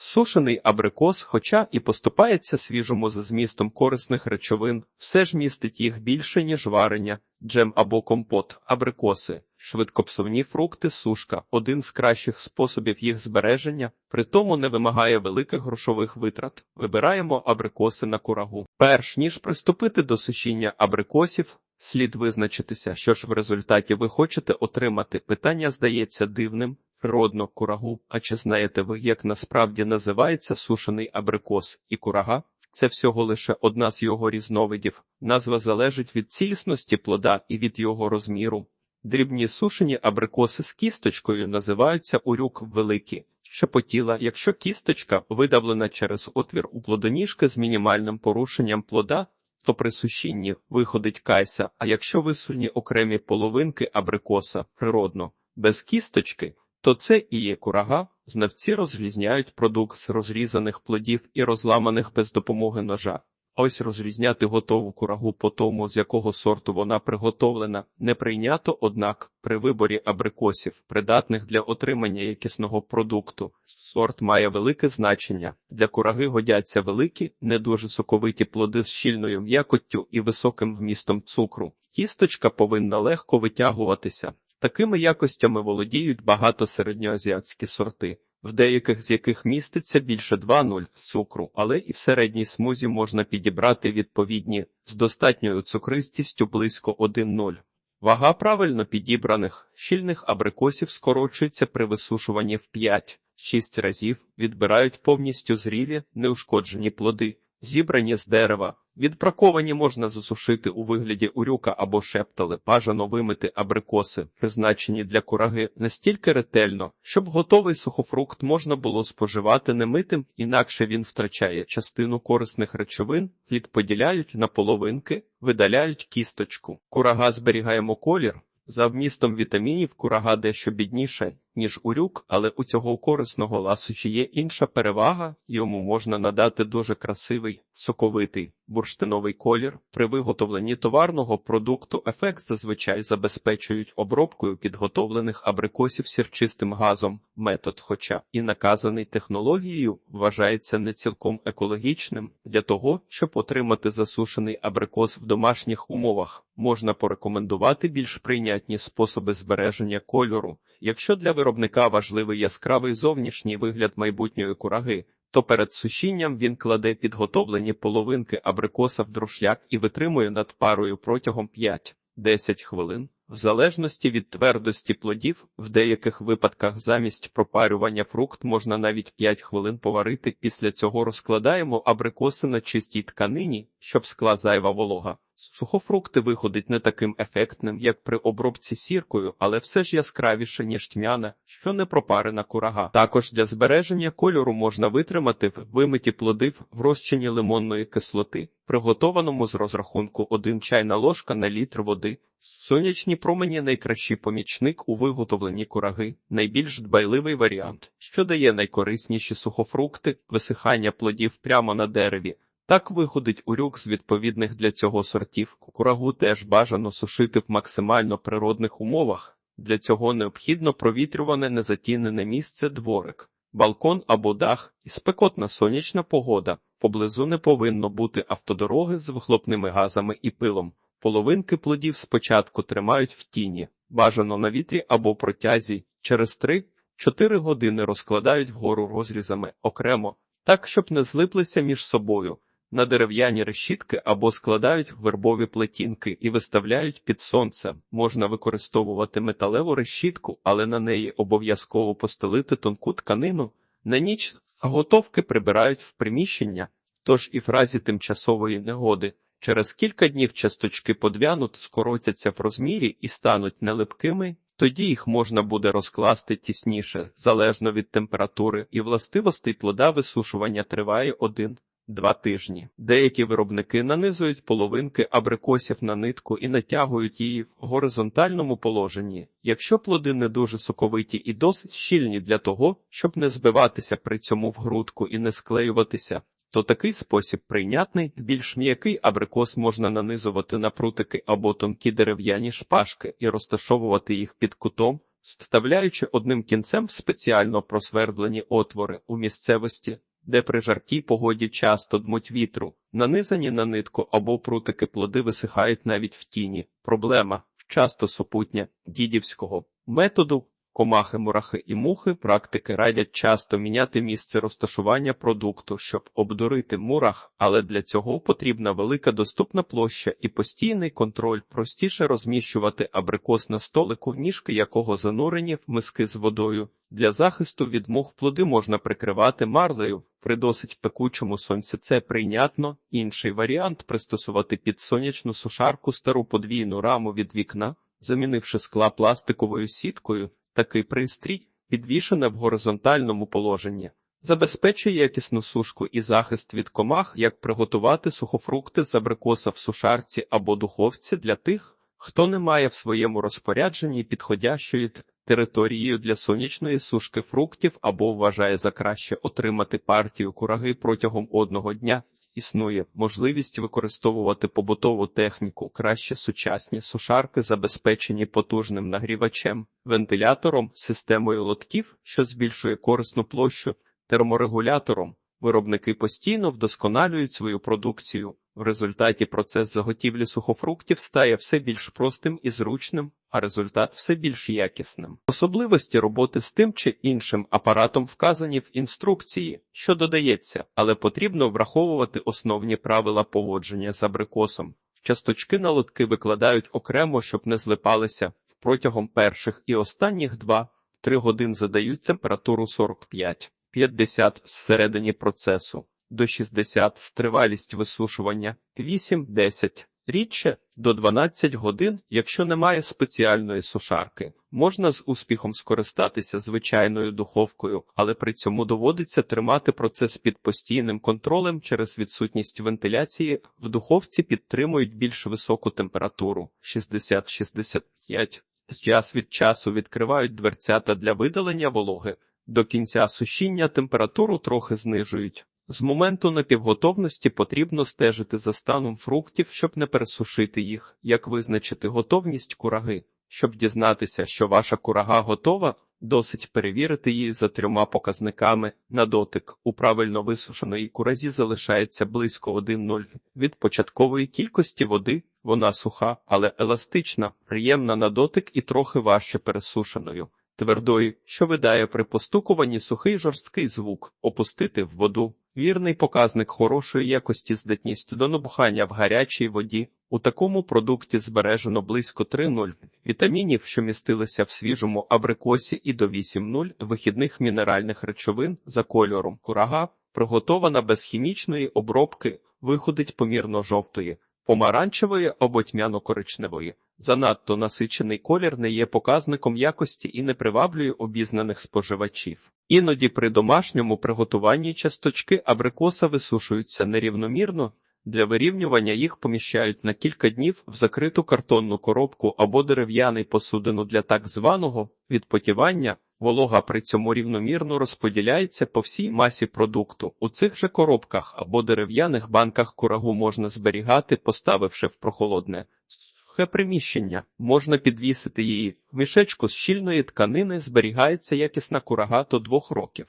Сушений абрикос, хоча і поступається свіжому за змістом корисних речовин, все ж містить їх більше, ніж варення, джем або компот, абрикоси, швидкопсувні фрукти, сушка один з кращих способів їх збереження, при тому не вимагає великих грошових витрат. Вибираємо абрикоси на курагу. Перш ніж приступити до сушіння абрикосів, слід визначитися, що ж в результаті ви хочете отримати. Питання здається дивним. Природно курагу, а чи знаєте ви, як насправді називається сушений абрикос і курага? Це всього лише одна з його різновидів. Назва залежить від цілісності плода і від його розміру. Дрібні сушені абрикоси з кісточкою називаються урюк великі. Шепотіла, якщо кісточка видавлена через отвір у плодоніжки з мінімальним порушенням плода, то при сушінні виходить кайся, а якщо висунні окремі половинки абрикоса природно, без кісточки, то це і є курага. Знавці розрізняють продукт з розрізаних плодів і розламаних без допомоги ножа. Ось розрізняти готову курагу по тому, з якого сорту вона приготовлена, не прийнято, однак при виборі абрикосів, придатних для отримання якісного продукту, сорт має велике значення. Для кураги годяться великі, не дуже соковиті плоди з щільною м'якоттю і високим вмістом цукру. Кісточка повинна легко витягуватися. Такими якостями володіють багато середньоазіатські сорти, в деяких з яких міститься більше 2,0 цукру, але і в середній смузі можна підібрати відповідні з достатньою цукристістю близько 1,0. Вага правильно підібраних щільних абрикосів скорочується при висушуванні в 5-6 разів, відбирають повністю зрілі, неушкоджені плоди, зібрані з дерева. Відбраковані можна засушити у вигляді урюка або шептали, бажано вимити абрикоси, призначені для кураги, настільки ретельно, щоб готовий сухофрукт можна було споживати немитим, інакше він втрачає частину корисних речовин, плід поділяють на половинки, видаляють кісточку. Курага зберігаємо колір. За вмістом вітамінів курага дещо бідніше, ніж урюк, але у цього корисного ласощі є інша перевага, йому можна надати дуже красивий, соковитий, бурштиновий колір. При виготовленні товарного продукту ефект зазвичай забезпечують обробкою підготовлених абрикосів сірчистим газом. Метод, хоча і наказаний технологією, вважається не цілком екологічним. Для того, щоб отримати засушений абрикос в домашніх умовах, можна порекомендувати більш прийнятні способи збереження кольору. Якщо для виробника важливий яскравий зовнішній вигляд майбутньої кураги, то перед сушінням він кладе підготовлені половинки абрикоса в друшляк і витримує над парою протягом 5-10 хвилин. В залежності від твердості плодів, в деяких випадках замість пропарювання фрукт можна навіть 5 хвилин поварити. Після цього розкладаємо абрикоси на чистій тканині, щоб скла зайва волога. Сухофрукти виходить не таким ефектним, як при обробці сіркою, але все ж яскравіше, ніж тьмяна, що не пропарена курага. Також для збереження кольору можна витримати в вимиті плоди в розчині лимонної кислоти, приготованому з розрахунку 1 чайна ложка на літр води. Сонячні промені найкращий помічник у виготовленні кураги, найбільш дбайливий варіант, що дає найкорисніші сухофрукти, висихання плодів прямо на дереві. Так виходить урюк з відповідних для цього сортів. Курагу теж бажано сушити в максимально природних умовах. Для цього необхідно провітрюване незатінене місце дворик, балкон або дах і спекотна сонячна погода. Поблизу не повинно бути автодороги з вихлопними газами і пилом. Половинки плодів спочатку тримають в тіні, бажано на вітрі або протязі. Через 3-4 години розкладають вгору розрізами окремо, так щоб не злиплися між собою на дерев'яні решітки або складають вербові плетінки і виставляють під сонце. Можна використовувати металеву решітку, але на неї обов'язково постелити тонку тканину. На ніч готовки прибирають в приміщення, тож і в разі тимчасової негоди. Через кілька днів часточки подвянуть, скоротяться в розмірі і стануть нелипкими, тоді їх можна буде розкласти тісніше, залежно від температури і властивостей плода висушування триває один Два тижні. Деякі виробники нанизують половинки абрикосів на нитку і натягують її в горизонтальному положенні. Якщо плоди не дуже соковиті і досить щільні для того, щоб не збиватися при цьому в грудку і не склеюватися, то такий спосіб прийнятний, більш м'який абрикос можна нанизувати на прутики або тонкі дерев'яні шпажки і розташовувати їх під кутом. вставляючи одним кінцем в спеціально просвердлені отвори у місцевості, де при жаркій погоді часто дмуть вітру, нанизані на нитку або прутики плоди висихають навіть в тіні. Проблема часто супутня дідівського методу. Комахи, мурахи і мухи практики радять часто міняти місце розташування продукту, щоб обдурити мурах, але для цього потрібна велика доступна площа і постійний контроль. Простіше розміщувати абрикос на столику, ніжки якого занурені в миски з водою. Для захисту від мух плоди можна прикривати марлею. При досить пекучому сонці це прийнятно. Інший варіант пристосувати під сонячну сушарку стару подвійну раму від вікна, замінивши скла пластиковою сіткою. Такий пристрій, підвішений в горизонтальному положенні, забезпечує якісну сушку і захист від комах, як приготувати сухофрукти з абрикоса в сушарці або духовці для тих, хто не має в своєму розпорядженні підходящої територією для сонячної сушки фруктів або вважає за краще отримати партію кураги протягом одного дня. Існує можливість використовувати побутову техніку, краще сучасні сушарки, забезпечені потужним нагрівачем, вентилятором, системою лотків, що збільшує корисну площу, терморегулятором. Виробники постійно вдосконалюють свою продукцію. В результаті процес заготівлі сухофруктів стає все більш простим і зручним, а результат все більш якісним. Особливості роботи з тим чи іншим апаратом вказані в інструкції, що додається, але потрібно враховувати основні правила поводження з абрикосом. Часточки на лотки викладають окремо, щоб не злипалися. Протягом перших і останніх 2-3 годин задають температуру 45. 50 всередині процесу, до 60 стривалість висушування, 8-10, рідше до 12 годин, якщо немає спеціальної сушарки. Можна з успіхом скористатися звичайною духовкою, але при цьому доводиться тримати процес під постійним контролем через відсутність вентиляції. В духовці підтримують більш високу температуру 60-65. Час від часу відкривають дверцята для видалення вологи. До кінця сушіння температуру трохи знижують. З моменту напівготовності потрібно стежити за станом фруктів, щоб не пересушити їх, як визначити готовність кураги. Щоб дізнатися, що ваша курага готова, досить перевірити її за трьома показниками. На дотик у правильно висушеної куразі залишається близько 1,0 від початкової кількості води. Вона суха, але еластична, приємна на дотик і трохи важче пересушеною твердої, що видає при постукуванні сухий жорсткий звук, опустити в воду. Вірний показник хорошої якості здатність до набухання в гарячій воді. У такому продукті збережено близько 3,0 вітамінів, що містилися в свіжому абрикосі, і до 8,0 вихідних мінеральних речовин за кольором. Курага, приготована без хімічної обробки, виходить помірно жовтої, помаранчевої або тьмяно-коричневої. Занадто насичений колір не є показником якості і не приваблює обізнаних споживачів. Іноді при домашньому приготуванні часточки абрикоса висушуються нерівномірно. Для вирівнювання їх поміщають на кілька днів в закриту картонну коробку або дерев'яний посудину для так званого відпотівання. Волога при цьому рівномірно розподіляється по всій масі продукту. У цих же коробках або дерев'яних банках курагу можна зберігати, поставивши в прохолодне сухе приміщення. Можна підвісити її. В мішечку з щільної тканини зберігається якісна курага до двох років.